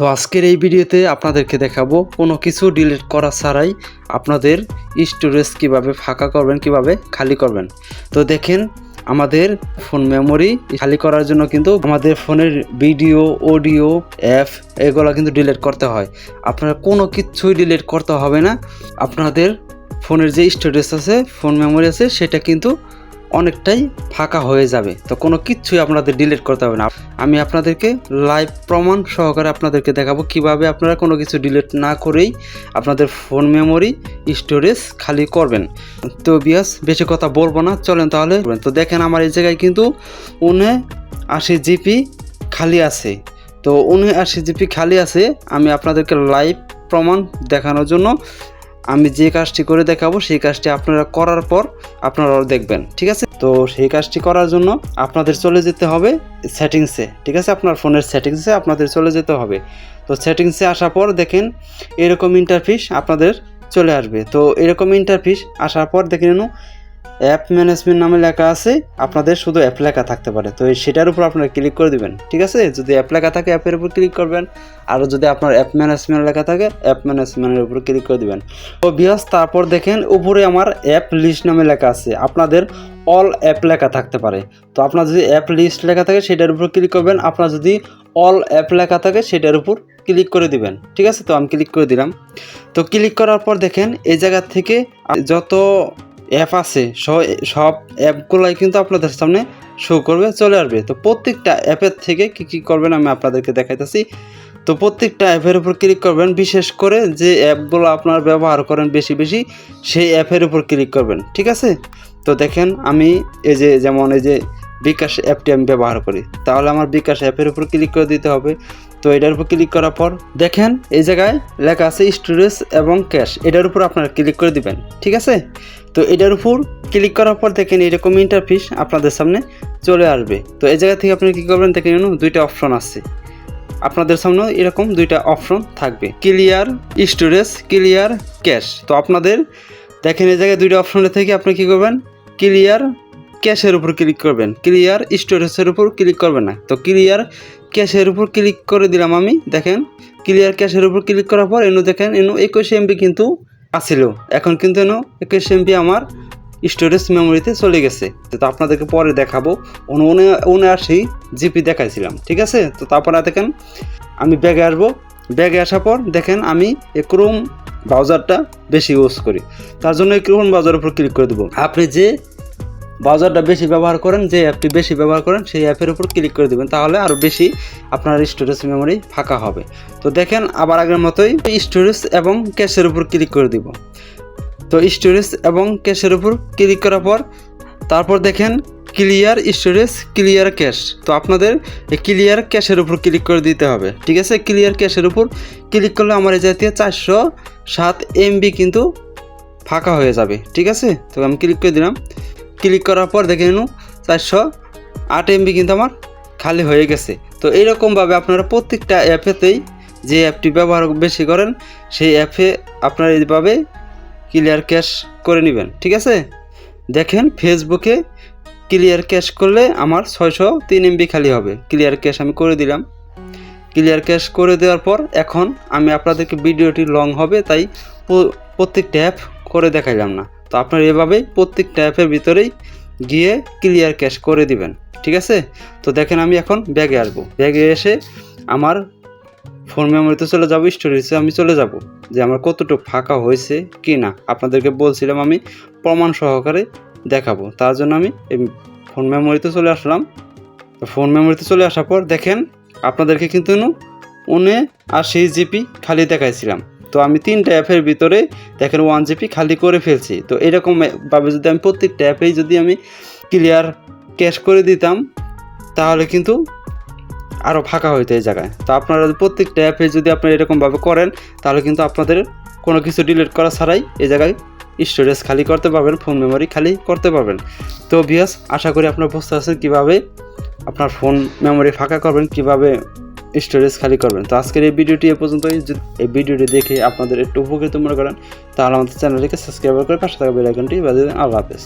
তো আজকের এই ভিডিওতে আপনাদেরকে দেখাবো কোনো কিছু ডিলিট করা ছাড়াই আপনাদের স্টোরেজ কীভাবে ফাঁকা করবেন, কীভাবে খালি করবেন। তো দেখেন, আমাদের ফোন মেমোরি খালি করার জন্য কিন্তু আমাদের ফোনের ভিডিও অডিও অ্যাপ এগুলো কিন্তু ডিলিট করতে হয়। আপনার কোনো কিছুই ডিলিট করতে হবে না। আপনাদের ফোনের যে স্টোরেজ আছে ফোন মেমোরি আছে, সেটা কিন্তু অনেকটাই ফাঁকা হয়ে যাবে। তো কোনো কিছুই আপনাদের ডিলিট করতে হবে না। আমি আপনাদেরকে লাইভ প্রমাণ সহকারে আপনাদেরকে দেখাবো কীভাবে আপনারা কোনো কিছু ডিলিট না করেই আপনাদের ফোন মেমোরি স্টোরেজ খালি করবেন। তো বিয়াস বেশি কথা বলব না, চলেন তাহলে। তো দেখেন আমার এই জায়গায় কিন্তু উনে আশি জিপি খালি আছে। তো উনে আশি জিপি খালি আছে। আমি আপনাদেরকে লাইভ প্রমাণ দেখানোর জন্য আমি যে কাজটি করে দেখাবো, সেই কাজটি আপনারা করার পর আপনারা দেখবেন, ঠিক আছে? তো সেই কাজটি করার জন্য আপনাদের চলে যেতে হবে সেটিংসে, ঠিক আছে? আপনার ফোনের সেটিংসে আপনাদের চলে যেতে হবে। তো সেটিংসে আসার পর দেখেন এরকম ইন্টারফিস আপনাদের চলে আসবে। তো এরকম ইন্টারফিস আসার পর দেখে নিন অ্যাপ ম্যানেজমেন্ট নামে লেখা আছে, আপনাদের শুধু অ্যাপ লেখা থাকতে পারে। তো সেটার উপর আপনারা ক্লিক করে দিবেন, ঠিক আছে? যদি অ্যাপ লেখা থাকে, অ্যাপের উপর ক্লিক করবেন। আর যদি আপনার অ্যাপ ম্যানেজমেন্ট লেখা থাকে, অ্যাপ ম্যানেজমেন্টের উপর ক্লিক করে দিবেন। তো বিয়াস তারপর দেখেন, উপরে আমার অ্যাপ লিস্ট নামে লেখা আছে। আপনাদের অল অ্যাপ লেখা থাকতে পারে। তো আপনার যদি অ্যাপ লিস্ট লেখা থাকে, সেটার উপর ক্লিক করবেন। আপনার যদি অল অ্যাপ লেখা থাকে, সেটার উপর ক্লিক করে দিবেন। ঠিক আছে? তো আমি ক্লিক করে দিলাম। তো ক্লিক করার পর দেখেন, এই জায়গা থেকে যত অ্যাপ আছে, সব অ্যাপগুলাই কিন্তু আপনাদের সামনে শো করবে, চলে আসবে। তো প্রত্যেকটা অ্যাপের থেকে কী কী করবেন আমি আপনাদেরকে দেখাইতেছি। তো প্রত্যেকটা অ্যাপের উপর ক্লিক করবেন, বিশেষ করে যে অ্যাপগুলো আপনারা ব্যবহার করেন বেশি বেশি, সেই অ্যাপের উপর ক্লিক করবেন, ঠিক আছে? তো দেখেন, আমি এই যে, যেমন এই যে বিকাশ অ্যাপটি আমি ব্যবহার করি, তাহলে আমার বিকাশ অ্যাপের উপর ক্লিক করে দিতে হবে। তো এটার উপর ক্লিক করার পর দেখেন এই জায়গায় লেখা আছে স্টোরেজ এবং ক্যাশ এটার উপর আপনারা ক্লিক করে দিবেন, ঠিক আছে? তো এটার উপর ক্লিক করার পর দেখেন এরকম ইন্টারফিস আপনাদের সামনে চলে আসবে। তো এই জায়গা থেকে আপনি কী করবেন দেখেন দুইটা অপশন আছে। আপনাদের সামনে এরকম দুইটা অপশন থাকবে। ক্লিয়ার স্টোরেজ ক্লিয়ার ক্যাশ তো আপনাদের দেখেন এই জায়গায় দুইটা অপশনের থেকে আপনি কী করবেন? ক্লিয়ার ক্যাশের উপর ক্লিক করবেন। ক্লিয়ার স্টোরেজের উপর ক্লিক করবেন না। তো ক্লিয়ার ক্যাশের উপর ক্লিক করে দিলাম আমি, দেখেন। ক্লিয়ার ক্যাশের উপর ক্লিক করার পর এনু দেখেন, এনু একুশ এমবি কিন্তু আসিল এখন কিন্তু এনু একুশ এমবি আমার স্টোরেজ মেমোরিতে চলে গেছে। তো আপনাদেরকে পরে দেখাবো। উনি উনআশি জিপি দেখাইছিলাম, ঠিক আছে? তো তারপরে দেখেন, আমি ব্যাগে আসব। ব্যাগে আসার পর দেখেন, আমি ক্রোম ব্রাউজারটা বেশি ইউজ করি। তার জন্য এই ক্রোম ব্রাউজারের উপর ক্লিক করে দেবো। আপনি যে ব্রাউজারটা বেশি ব্যবহার করেন, যে অ্যাপটি বেশি ব্যবহার করেন, সেই অ্যাপের উপর ক্লিক করে দেবেন, তাহলে আরও বেশি আপনার স্টোরেজ মেমোরি ফাঁকা হবে। তো দেখেন, আবার আগের মতোই স্টোরেজ এবং ক্যাশের উপর ক্লিক করে দিব। তো স্টোরেজ এবং ক্যাশের উপর ক্লিক করার পর, তারপর দেখেন ক্লিয়ার স্টোরেজ ক্লিয়ার ক্যাশ তো আপনাদের ক্লিয়ার ক্যাশের উপর ক্লিক করে দিতে হবে। ঠিক আছে? ক্লিয়ার ক্যাশের উপর ক্লিক করলে আমার এই জাতীয় চারশো সাত এমবি কিন্তু ফাঁকা হয়ে যাবে। ঠিক আছে? তো আমি ক্লিক করে দিলাম। ক্লিক করার পর দেখে নিন, চারশো আট এমবি কিন্তু আমার খালি হয়ে গেছে। তো এইরকমভাবে আপনারা প্রত্যেকটা অ্যাপেতেই যে অ্যাপটি ব্যবহার বেশি করেন, সেই অ্যাপে আপনারা এইভাবে ক্লিয়ার ক্যাশ করে নেবেন, ঠিক আছে? দেখেন ফেসবুকে ক্লিয়ার ক্যাশ করলে আমার ছয়শো তিন এমবি খালি হবে। ক্লিয়ার ক্যাশ আমি করে দিলাম। ক্লিয়ার ক্যাশ করে দেওয়ার পর এখন আমি আপনাদেরকে ভিডিওটি লং হবে, তাই প্রত্যেকটা অ্যাপ করে দেখাইলাম না। তো আপনারা এভাবেই প্রত্যেকটা অ্যাপের ভিতরেই গিয়ে ক্লিয়ার ক্যাশ করে দিবেন, ঠিক আছে? তো দেখেন আমি এখন ব্যাগে আসব। ব্যাগে এসে আমার ফোন মেমোরিতে চলে যাব স্টোরেজে আমি চলে যাব, যে আমার কতটুকু ফাঁকা হয়েছে কি না। আপনাদেরকে বলছিলাম আমি প্রমাণ সহকারে দেখাবো, তার জন্য আমি এই ফোন মেমোরিতে চলে আসলাম। ফোন মেমোরিতে চলে আসার পর দেখেন আপনাদেরকে কিন্তু উনে আশি জিপি খালি দেখাইছিলাম। তো আমি তিনটা অ্যাপের ভিতরে দেখেন ওয়ান জিপি খালি করে ফেলছি। তো এরকম ভাবে যদি আমি প্রত্যেকটা অ্যাপেই যদি আমি ক্লিয়ার ক্যাশ করে দিতাম, তাহলে কিন্তু আরও ফাঁকা হইতো এই জায়গায়। তো আপনারা প্রত্যেকটা অ্যাপে যদি আপনারা এরকমভাবে করেন, তাহলে কিন্তু আপনাদের কোনো কিছু ডিলিট করা ছাড়াই এই জায়গায় স্টোরেজ খালি করতে পারবেন ফোন মেমোরি খালি করতে পারবেন। তো বিয়াস আশা করি আপনারা বুঝতে পারছেন কীভাবে আপনার ফোন মেমোরি ফাঁকা করবেন, কীভাবে স্টোরেজ খালি করবেন। তো আজকের এই ভিডিওটি এ পর্যন্তই। এই ভিডিওটি দেখে আপনাদের একটু উপকৃত মনে করেন, তাহলে আমাদের চ্যানেলটিকে সাবস্ক্রাইব করে পাশে থাকা বেলাইকনটি বাজিয়ে দিন। আল্লাহ হাফেজ।